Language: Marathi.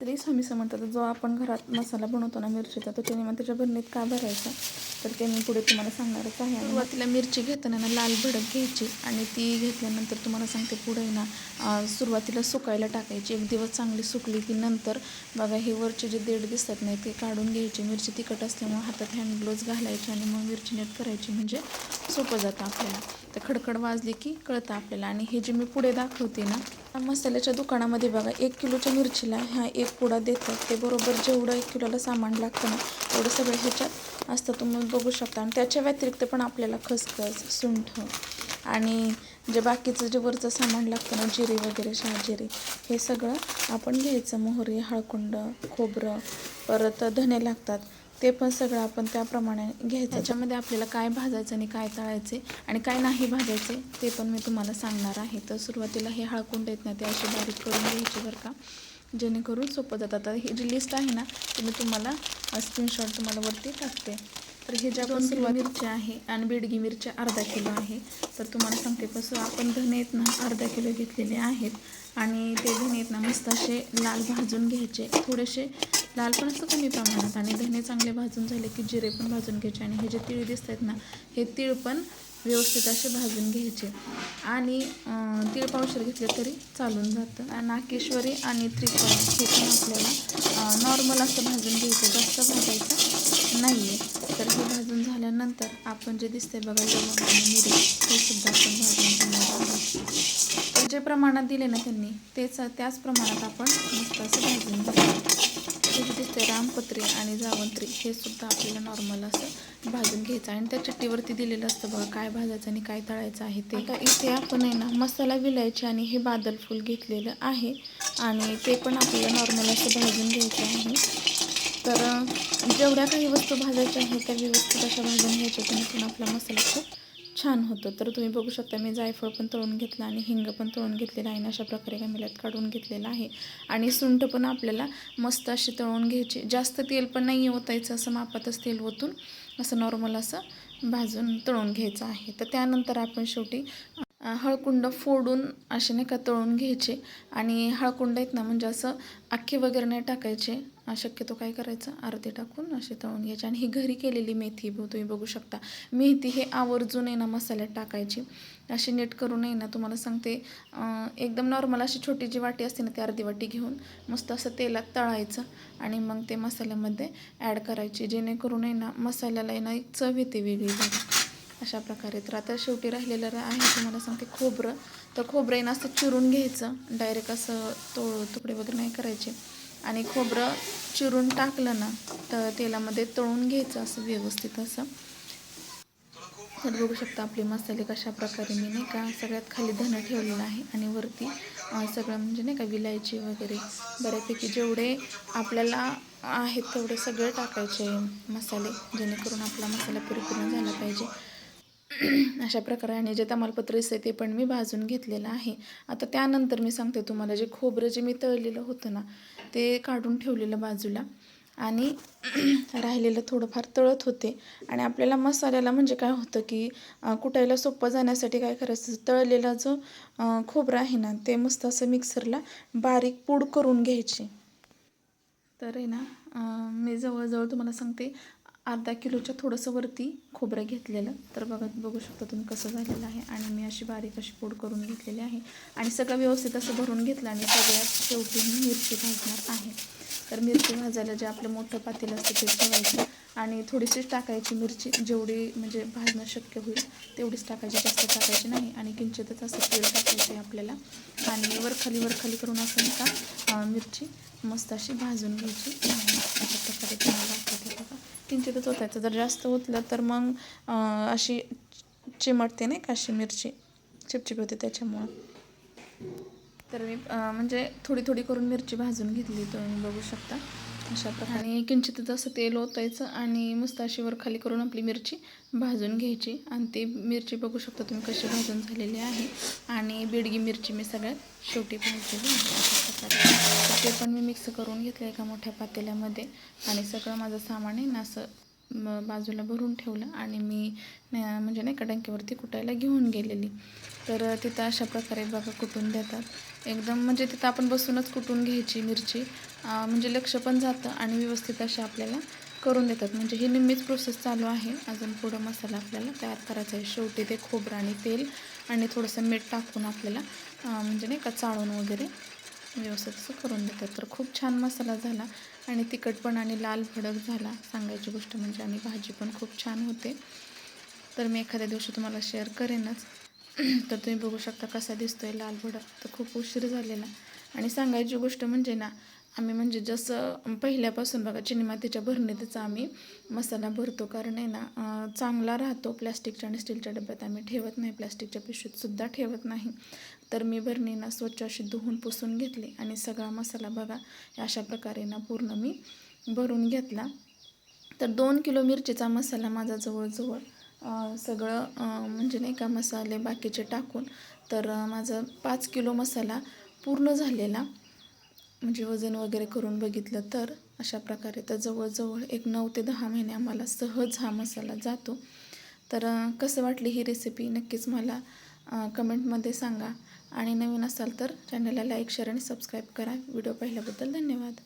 तरी स्वामी समर्थ जो आपण घरात मसाला बनवतो ना मिरचीचा तर त्याने मग त्याच्या भरणीत का भरायचा? तर ते मी पुढे तुम्हाला सांगणारच आहे. सुरुवातीला मिरची घेताना ना लाल भडक घ्यायची आणि ती घेतल्यानंतर तुम्हाला सांगते पुढे ना सुरुवातीला सुकायला टाकायची. एक दिवस चांगली सुकली की नंतर बघा हे वरचे जे देठ दिसतात नाही ते काढून घ्यायचे. मिरची तिखट असल्यामुळे हातात हँड ग्लोव्ज घालायचे आणि मग मिरची नेट करायची. म्हणजे सोपं जातं आपल्याला. तर खडखड वाजली की कळतं आपल्याला. आणि हे जे मी पुढे दाखवते ना मसाल्याच्या दुकानामध्ये बघा एक किलोच्या मिरचीला ह्या एक पुडा देतात. ते बरोबर जेवढं एक किलोला सामान लागतं ना तेवढं सगळं ह्याच्यात असतं. तुम्ही बघू शकता. आणि त्याच्या व्यतिरिक्त पण आपल्याला खसखस सुंठ आणि जे बाकीचं जे वरचं सामान लागतं ना जिरे वगैरे शहाजिरे हे सगळं आपण घ्यायचं. मोहरी हळकुंड खोबरं परत धने लागतात. ते पण सगळं आपण त्याप्रमाणे घ्यायचं. त्याच्यामध्ये आपल्याला काय भाजायचं आणि काय तळायचे आणि काय नाही भाजायचे ते पण मी तुम्हाला सांगणार आहे. तर सुरुवातीला हे हळकून देत नाही ते असे बारीक करून घ्यायचे बरं का. जेणेकरून सोपं जातं. आता ही जी लिस्ट आहे ना ती मी तुम्हाला स्क्रीनशॉट तुम्हाला वरती टाकते. तर हे ज्या पण सुरुवात मिरची आहे आणि बेडगी मिरच्या अर्धा किलो आहे. तर तुम्हाला सांगते कसं आपण धने आहेत ना अर्धा किलो घेतलेले आहेत. आणि ते धने आहेत ना मस्त असे लाल भाजून घ्यायचे. थोडेसे लाल पण असं कमी प्रमाणात आणि धने चांगले भाजून झाले की जिरे पण भाजून घ्यायचे. आणि हे जे तीळ दिसत आहेत ना हे तीळ पण व्यवस्थित असे भाजून घ्यायचे. आणि तीळ पावशर घेतले तरी चालून जातं. नाकेश्वरी आणि त्रिफळा हे पण आपल्याला नॉर्मल असं भाजून घ्यायचं. जास्त भाजायचं नाही नंतर आपण जे दिसतंय बघा लवंग आणि मिरी हे सुद्धा आपण भाजून घेणार आहोत. तर जे प्रमाणात दिले ना त्यांनी तेच त्याच प्रमाणात आपण मस्त असं भाजून घ्यायचं हे जे दिसतंय रामपत्री आणि जावंत्री हे सुद्धा आपल्याला नॉर्मल असं भाजून घ्यायचं. आणि त्या चिट्टीवरती दिलेलं असतं बघा काय भाजायचं आणि काय तळायचं आहे ते. आता इथे आपण आहे ना मसाला विलायची आणि हे बादल फूल घेतलेलं आहे. आणि ते पण आपल्याला नॉर्मल असं भाजून घ्यायचं आहे. तर जेवढ्या काही वस्तू भाजायच्या आहेत त्या व्यवस्थित अशा भाजून घ्यायच्या जेणेकरून आपला मसाला खूप छान होतं. तर तुम्ही बघू शकता मी जायफळ पण तळून घेतलं आणि हिंग पण तळून घेतलेलं आहे अशा प्रकारे गमिल्यात काढून घेतलेलं आहे. आणि सुंठ पण आपल्याला मस्त अशी तळून घ्यायची. जास्त तेल पण नाही ओतायचं असं मापातच तेल ओतून असं नॉर्मल असं भाजून तळून घ्यायचं आहे. तर त्यानंतर आपण शेवटी हळकुंड फोडून असे नाही का तळून घ्यायचे. आणि हळकुंड आहेत ना म्हणजे असं अख्खे वगैरे नाही टाकायचे. शक्यतो काय करायचं? अर्धे टाकून असे तळून घ्यायचे. आणि ही घरी केलेली मेथी ब- तुम्ही बघू शकता. मेथी हे आवर्जून आहे ना मसाल्यात टाकायची. अशी नीट करून आहे ना तुम्हाला सांगते. एकदम नॉर्मल अशी छोटी जी वाटी असते ना ती अर्धी वाटी घेऊन मस्त असं तेलात तळायचं. आणि मग ते मसाल्यामध्ये ॲड करायची. जेणेकरून आहे ना मसाल्याला आहे ना एक चव येते वेगळी. अशा प्रकारे. तर आता शेवटी राहिलेलं आहे तुम्हाला सांगते खोबरं. तर खोबरं असं चिरून घ्यायचं. डायरेक्ट असं तो तुकडे वगैरे नाही करायचे. आणि खोबरं चिरून टाकलं ना तर तेलामध्ये तळून घ्यायचं असं व्यवस्थित असं. तर बघू शकता आपले मसाले कशा प्रकारे मी नाही का सगळ्यात खाली धनं ठेवलेलं आहे. आणि वरती सगळं म्हणजे नाही का विलायची वगैरे. बऱ्यापैकी जेवढे आपल्याला आहेत तेवढे सगळे टाकायचे मसाले जेणेकरून आपला मसाला परिपूर्ण झाला पाहिजे. अशा प्रकारे आणि जे तमालपत्र आहे ते पण मी भाजून घेतलेलं आहे. आता त्यानंतर मी सांगते तुम्हाला जे खोबरं जे मी तळलेलं होतं ना ते काढून ठेवलेलं बाजूला. आणि राहिलेलं थोडंफार तळत होते. आणि आपल्याला मसाल्याला म्हणजे काय होतं की कुटायला सोपं जाण्यासाठी काय करायचं? तळलेला जो खोबरं आहे ना ते मस्त असं मिक्सरला बारीक पूड करून घ्यायची. तर आहे ना मी जवळजवळ तुम्हाला सांगते अर्धा किलोच्या थोडंसं वरती खोबरं घेतलेलं. तर बघा बघू शकता तुम्ही कसं झालेलं आहे. आणि मी अशी बारीक अशी पूड करून घेतलेली आहे. आणि सगळं व्यवस्थित असं भरून घेतलं आणि सगळ्यात शेवटी मी मिरची भाजणार आहे. तर मिरची भाजायला जे आपलं मोठं पातेलं असतं ते ठेवायचं. आणि थोडीशीच टाकायची मिरची. जेवढी म्हणजे भाजणं शक्य होईल तेवढीच टाकायची. जास्त टाकायची नाही. आणि किंचितच असं तेल टाकायचं आहे आपल्याला. आणि वरखाली वरखाली करून असं का मिरची मस्त अशी भाजून घ्यायची. अशा प्रकारे तुम्हाला किंचितच ओतायचं जर जास्त ओतलं तर मग अशी चिमटते नाही का अशी मिरची? चिपचिप होते त्याच्यामुळं. तर मी म्हणजे थोडी थोडी करून मिरची भाजून घेतली तुम्ही बघू शकता. अशा प्रकारे आणि किंचितच असं तेल ओतायचं आणि मुस्ताशीवर खाली करून आपली मिरची भाजून घ्यायची. आणि ती मिरची बघू शकता तुम्ही कशी भाजून झालेली आहे. आणि बेडगी मिरची मी सगळ्यात शेवटी भाजलेली आहे. प्रकारे ते पण मी मिक्स करून घेतलं एका मोठ्या पातेल्यामध्ये. आणि सगळं माझं सामान आहे ना असं मग बाजूला भरून ठेवलं आणि मी म्हणजे नाही का डंकीवरती कुटायला घेऊन गेलेली. तर तिथं अशा प्रकारे बघा कुटून देतात. एकदम म्हणजे तिथं आपण बसूनच कुटून घ्यायची मिरची. म्हणजे लक्ष पण जातं आणि व्यवस्थित अशा आपल्याला करून देतात. म्हणजे ही निम्मीच प्रोसेस चालू आहे. अजून पुढं मसाला आपल्याला तयार करायचा आहे. शेवटी ते खोबरं आणि तेल आणि थोडंसं मीठ टाकून आपल्याला म्हणजे नाही का चाळून वगैरे व्यवस्थित असं करून देतात तर खूप छान मसाला झाला आणि तिखट पण आणि लाल भडक झाला. सांगायची गोष्ट म्हणजे आणि भाजी पण खूप छान होते. तर मी एखाद्या दिवशी तुम्हाला शेअर करेनच. तर तुम्ही बघू शकता कसा दिसतोय लाल भडक. तर खूप उशीर झालेला. आणि सांगायची गोष्ट म्हणजे ना आम्ही म्हणजे जसं पहिल्यापासून बघा चिनी मातीच्या भरणीतच आम्ही मसाला भरतो. कारण आहे ना चांगला राहतो प्लॅस्टिकच्या आणि स्टीलच्या डब्यात. आम्ही ठेवत नाही प्लॅस्टिकच्या पिशवीतसुद्धा ठेवत नाही. तर मी भरणीना स्वच्छ अशी धुवून पुसून घेतली आणि सगळा मसाला बघा अशा प्रकारे ना पूर्ण मी भरून घेतला. तर दोन किलो मिरचीचा मसाला माझा जवळजवळ सगळं म्हणजे नाही का मसाले बाकीचे टाकून तर माझं पाच किलो मसाला पूर्ण झालेला. म्हणजे वजन वगैरे करून बघितलं तर अशा प्रकारे तर जवळजवळ एक नऊ ते दहा महिने आम्हाला सहज हा मसाला जातो. तर कसं वाटली ही रेसिपी नक्कीच मला कमेंटमध्ये सांगा. आणि नवीन असाल तर चॅनलला लाईक शेअर आणि सबस्क्राईब करा. व्हिडिओ पाहिल्याबद्दल धन्यवाद.